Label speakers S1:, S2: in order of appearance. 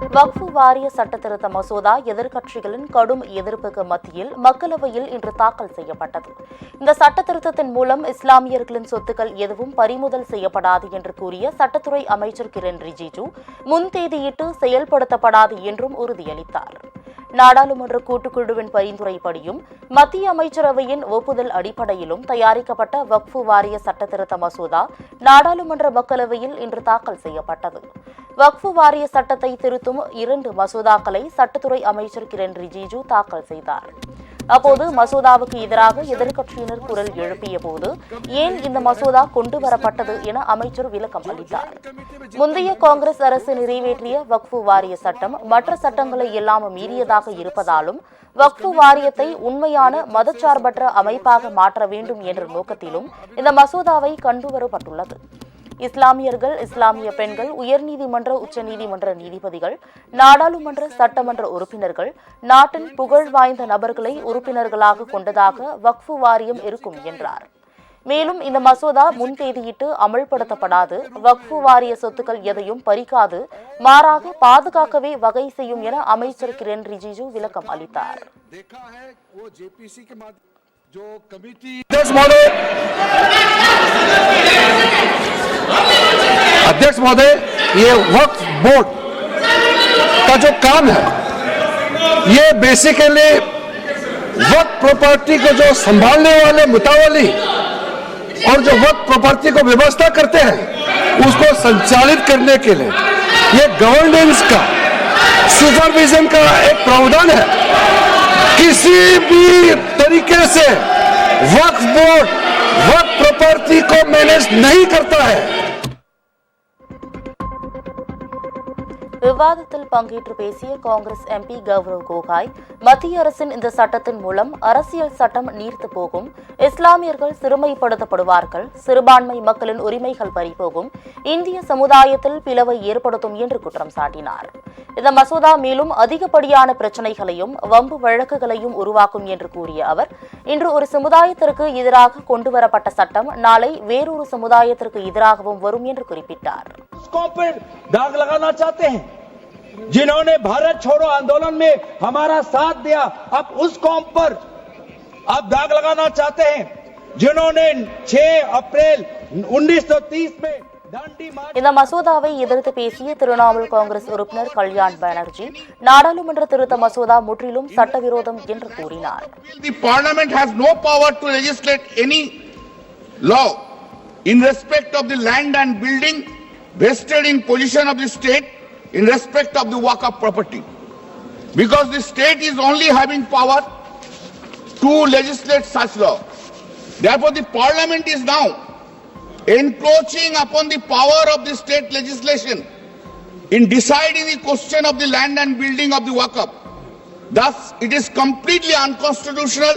S1: வக்ஃபு வாரிய சட்டத்திருத்த மசோதா எதிர்க்கட்சிகளின் கடும் எதிர்ப்புக்கு மத்தியில் மக்களவையில் இன்று தாக்கல் செய்யப்பட்டது. இந்த சட்டத்திருத்தத்தின் மூலம் இஸ்லாமியர்களின் சொத்துக்கள் எதுவும் பறிமுதல் செய்யப்படாது என்று கூறிய சட்டத்துறை அமைச்சர் கிரண் ரிஜிஜு முன்தேதியிட்டு செயல்படுத்தப்படாது என்றும் உறுதியளித்தார். நாடாளுமன்ற கூட்டுக்குழுவின் பரிந்துரைப்படியும் மத்திய அமைச்சரவையின் ஒப்புதல் அடிப்படையிலும் தயாரிக்கப்பட்ட வக்ஃபு வாரிய சட்டத்திருத்த மசோதா நாடாளுமன்ற மக்களவையில் இன்று தாக்கல் செய்யப்பட்டது. வக்ஃபு வாரிய சட்டத்தை திருத்தும் இரண்டு மசோதாக்களை சட்டத்துறை அமைச்சர் கிரண் ரிஜிஜு தாக்கல் செய்தார். அப்போது மசோதாவுக்கு எதிராக எதிர்க்கட்சியினர் குரல் எழுப்பிய போது ஏன் இந்த மசோதா கொண்டு வரப்பட்டது என அமைச்சர் விளக்கம் அளித்தார். முந்தைய காங்கிரஸ் அரசு நிறைவேற்றிய வக்ஃபு வாரிய சட்டம் மற்ற சட்டங்களை எல்லாம் மீறியதாக இருப்பதாலும் வக்ஃபு வாரியத்தை உண்மையான மதச்சார்பற்ற அமைப்பாக மாற்ற வேண்டும் என்ற நோக்கத்திலும் இந்த மசோதாவை கொண்டுவரப்பட்டுள்ளது. இஸ்லாமியர்கள் இஸ்லாமிய பெண்கள் உயர்நீதிமன்ற உச்சநீதிமன்ற நீதிபதிகள் நாடாளுமன்ற சட்டமன்ற உறுப்பினர்கள் நாட்டின் புகழ் வாய்ந்த நபர்களை உறுப்பினர்களாக கொண்டதாக வக்ஃபு வாரியம் இருக்கும் என்றார். மேலும் இந்த மசோதா முன் தேதியிட்டு அமல்படுத்தப்படாது வக்ஃபு வாரிய சொத்துக்கள் எதையும் பறிக்காது மாறாக பாதுகாக்கவே வகை செய்யும் என அமைச்சர் கிரண் ரிஜிஜு விளக்கம் அளித்தார்.
S2: अध्यक्ष महोदय, ये वक्फ बोर्ड का जो काम है, ये बेसिकली वक्त प्रॉपर्टी को जो संभालने वाले मुतावली और जो वक्त प्रॉपर्टी को व्यवस्था करते हैं, उसको संचालित करने के लिए, ये गवर्नेंस का सुपरविजन का एक प्रावधान है। किसी भी तरीके से वक्फ बोर्ड वक्त प्रॉपर्टी को मैनेज नहीं करता है।
S1: விவாதத்தில் பங்கேற்று பேசிய காங்கிரஸ் எம்பி கௌரவ் கோகாய் மத்திய அரசின் இந்த சட்டத்தின் மூலம் அரசியல் சட்டம் நீர்த்து போகும் இஸ்லாமியர்கள் சிறுமைப்படுத்தப்படுவார்கள் சிறுபான்மை மக்களின் உரிமைகள் பறிபோகும் இந்திய சமுதாயத்தில் பிளவை ஏற்படுத்தும் என்று குற்றம் சாட்டினார். இந்த மசோதா மேலும் அதிகப்படியான பிரச்சனைகளையும் வம்பு வழக்குகளையும் உருவாக்கும் என்று கூறிய அவர் இன்று ஒரு சமுதாயத்திற்கு எதிராக கொண்டுவரப்பட்ட சட்டம் நாளை வேறொரு சமுதாயத்திற்கு எதிராகவும் வரும் என்று குறிப்பிட்டார்.
S3: जिन्होंने भारत छोड़ो आंदोलन में हमारा साथ दिया अब उस कौम पर आप दाग लगाना चाहते हैं जिन्होंने 6 अप्रैल 1930 में दांडी मार्च
S1: இந்த மசோதாவை எதிர்த்து பேசிய திரிணாமுல் காங்கிரஸ் உறுப்பினர் கல்யாண் பானர்ஜி நாடாளுமன்ற திருத்த மசோதா முற்றிலும் சட்டவிரோதம் என்று கூறினார்
S4: The parliament has no power to legislate any law in respect of the land and building vested in possession of the state in respect of the of property. Because the state is only having power to legislate such law. Therefore, the parliament is now encroaching upon the power of the state legislation in deciding the question of the land and building of the work Thus, it is completely unconstitutional